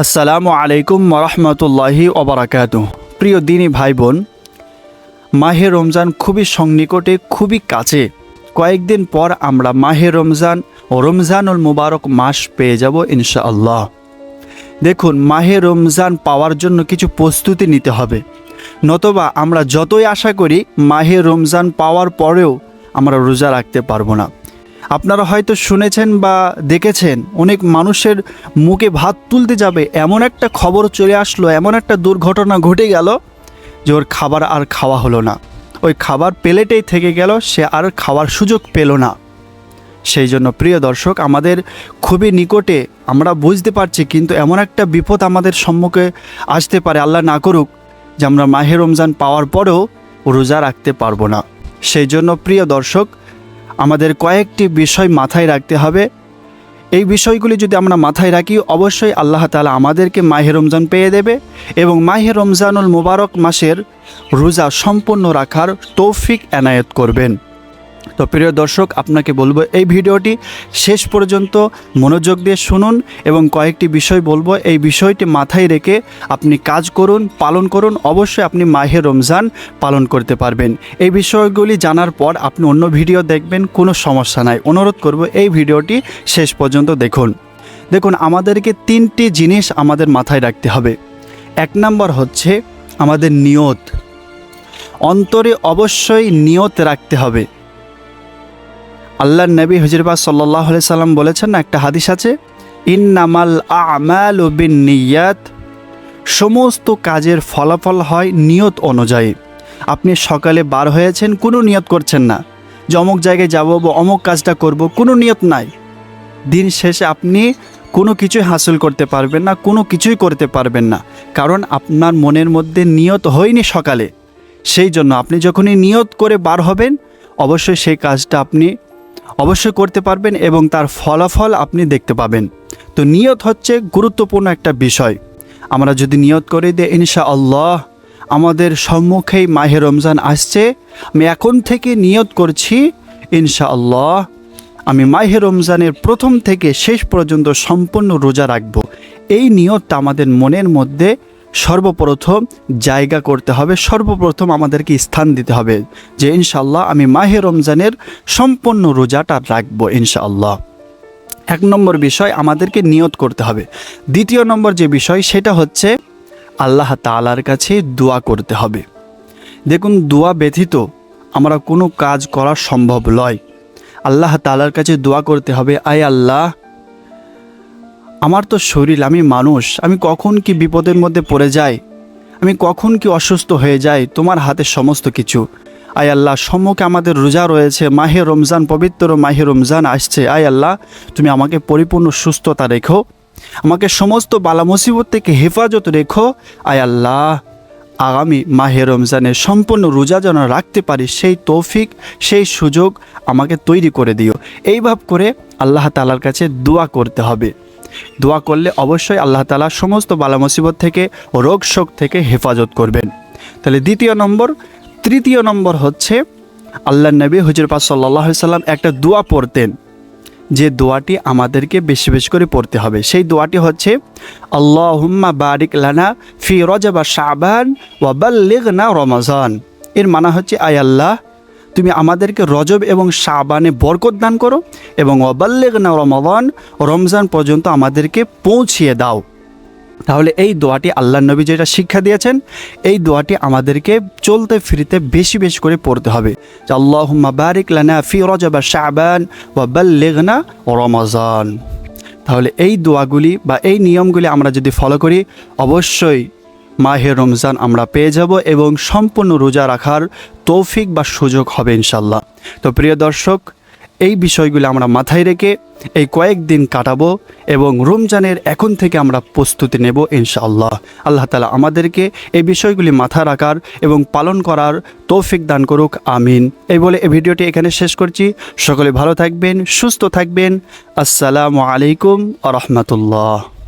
আসসালামু আলাইকুম মরহমতুল্লাহি ওবরাকাত প্রিয় দিনী ভাই বোন মাহে রমজান খুবই সন্নিকটে খুবই কাছে। কয়েকদিন পর আমরা মাহে রমজান ও রমজানুল মুবারক মাস পেয়ে যাব ইনশাআল্লাহ। দেখুন, মাহে রমজান পাওয়ার জন্য কিছু প্রস্তুতি নিতে হবে। নতবা আমরা যতই আশা করি, মাহে রমজান পাওয়ার পরেও আমরা রোজা রাখতে পারব না। আপনারা হয়তো শুনেছেন বা দেখেছেন, অনেক মানুষের মুখে ভাত তুলতে যাবে, এমন একটা খবর চলে আসলো, এমন একটা দুর্ঘটনা ঘটে গেল যে ওর খাবার আর খাওয়া হলো না। ওই খাবার প্লেটেই থেকে গেল, সে আর খাওয়ার সুযোগ পেল না। সেই জন্য প্রিয় দর্শক, আমাদের খুবই নিকটে আমরা বুঝতে পারছি, কিন্তু এমন একটা বিপদ আমাদের সম্মুখে আসতে পারে, আল্লাহ না করুক, যে আমরা মাহে রমজান পাওয়ার পরেও রোজা রাখতে পারব না। সেই জন্য প্রিয় দর্শক আমাদের কয়েকটি বিষয় মাথায় রাখতে হবে। এই বিষয়গুলি যদি আমরা মাথায় রাখি, অবশ্যই আল্লাহ তালা আমাদেরকে মাহে রমজান পেয়ে দেবে এবং মাহে রমজানুল মুবারক মাসের রোজা সম্পূর্ণ রাখার তৌফিক এনায়েত করবেন। তো প্রিয় দর্শক, আপনাকে বলব এই ভিডিওটি শেষ পর্যন্ত মনোযোগ দিয়ে শুনুন এবং কয়েকটি বিষয় বলব। এই বিষয়টি মাথায় রেখে আপনি কাজ করুন, পালন করুন, অবশ্যই আপনি মাহে রমজান পালন করতে পারবেন। এই বিষয়গুলি জানার পর আপনি অন্য ভিডিও দেখবেন, কোনো সমস্যা নাই। অনুরোধ করব এই ভিডিওটি শেষ পর্যন্ত দেখুন। দেখুন, আমাদেরকে তিনটি জিনিস আমাদের মাথায় রাখতে হবে। এক নম্বর হচ্ছে আমাদের নিয়ত। অন্তরে অবশ্যই নিয়ত রাখতে হবে। আল্লাহ নবী হজরবা সাল্লাহ সাল্লাম বলেছেন না, একটা হাদিস আছে, ইন্নামাল আমাল নিয়াত সমস্ত কাজের ফলাফল হয় নিয়ত অনুযায়ী। আপনি সকালে বার হয়েছেন, কোনো নিয়ত করছেন না। যে অমুক জায়গায় যাব, বা অমুক কাজটা করব, কোনো নিয়ত নাই। দিন শেষে আপনি কোনো কিছুই হাসিল করতে পারবেন না, কোনো কিছুই করতে পারবেন না। কারণ আপনার মনের মধ্যে নিয়ত হয়নি সকালে। সেই জন্য আপনি যখনই নিয়ত করে বার হবেন, অবশ্যই সেই কাজটা আপনি অবশ্যই করতে পারবেন এবং তার ফলাফল আপনি দেখতে পাবেন। তো নিয়ত হচ্ছে গুরুত্বপূর্ণ একটা বিষয়। আমরা যদি নিয়ত করে দিই ইনশা আল্লাহ আমাদের সম্মুখেই মাহে রমজান আসছে। আমি এখন থেকে নিয়ত করছি ইনশা আল্লাহ আমি মাহে রমজানের প্রথম থেকে শেষ পর্যন্ত সম্পূর্ণ রোজা রাখব। এই নিয়তটা আমাদের মনের মধ্যে সর্বপ্রথম জায়গা করতে হবে, সর্বপ্রথম আমাদেরকে স্থান দিতে হবে যে ইনশাল্লাহ আমি মাহে রমজানের সম্পূর্ণ রোজাটা রাখব ইনশাআল্লাহ। এক নম্বর বিষয় আমাদেরকে নিয়ত করতে হবে। দ্বিতীয় নম্বর যে বিষয় সেটা হচ্ছে আল্লাহ তালার কাছে দোয়া করতে হবে। দেখুন, দোয়া ব্যথিত আমরা কোনো কাজ করা সম্ভব নয়। আল্লাহ তালার কাছে দোয়া করতে হবে, আয় আল্লাহ আমার তো শরীর, আমি মানুষ, আমি কখন কি বিপদের মধ্যে পড়ে যাই? আমি কখন কি অসুস্থ হয়ে যাই? তোমার হাতে সমস্ত কিছু। আয় আল্লাহ, সম্মুখে আমাদের রোজা রয়েছে, মাহে রমজান, পবিত্র মাহে রমজান আসছে। আয় আল্লাহ, তুমি আমাকে পরিপূর্ণ সুস্থতা রেখো। আমাকে সমস্ত বালা মুসিবত থেকে হেফাজত রেখো। আয় আল্লাহ, আগামী মাহে রমজানে সম্পূর্ণ রোজা যেন রাখতে পারি, সেই তৌফিক, সেই সুযোগ আমাকে তৈরি করে দিও। এই ভাব করে আল্লাহ তালার কাছে দোয়া করতে হবে। দোয়া করলে অবশ্যই আল্লাহ তালা সমস্ত বালা মুসিবত থেকে ও রোগ শোক থেকে হেফাজত করবেন। তাহলে দ্বিতীয় নম্বর, তৃতীয় নম্বর হচ্ছে আল্লাহ নবী হুজুর পাক সাল্লাহ সাল্লাম একটা দোয়া পড়তেন। যে দোয়াটি আমাদেরকে বেশি বেশি করে পড়তে হবে। সেই দোয়াটি হচ্ছে আল্লাহ হুম্মা বারিক লানা ফি রজবা শাবান ওয়াবাল্লিগনা রমাজান। এর মানা হচ্ছে, আয় আল্লাহ তুমি আমাদেরকে রজব এবং শাবানে বরকত দান করো এবং ওয়াবাল্লিগনা রমাদান, রমজান পর্যন্ত আমাদেরকে পৌঁছিয়ে দাও। তাহলে এই দোয়াটি আল্লাহ নবী যেটা শিক্ষা দিয়েছেন, এই দোয়াটি আমাদেরকে চলতে ফিরতে বেশি বেশি করে পড়তে হবে। আল্লাহ বারিক লানা ফি রজবা শাবান, ওয়াবাল্লিগনা রমাজান তাহলে এই দোয়াগুলি বা এই নিয়মগুলি আমরা যদি ফলো করি, অবশ্যই মাহে রমজান আমরা পেয়ে যাব এবং সম্পূর্ণ রোজা রাখার তৌফিক বা সুযোগ হবে ইনশাল্লাহ তো প্রিয় দর্শক, এই বিষয়গুলো আমরা মাথায় রেখে এই কয়েকদিন কাটাবো এবং রমজানের এখন থেকে আমরা প্রস্তুতি নেব ইনশাআল্লাহ। আল্লাহ তালা আমাদেরকে এই বিষয়গুলি মাথা রাখার এবং পালন করার তৌফিক দান করুক, আমিন। এই বলে এই ভিডিওটি এখানে শেষ করছি। সকলে ভালো থাকবেন, সুস্থ থাকবেন। আসসালামু আলাইকুম আ রহমতুল্লাহ।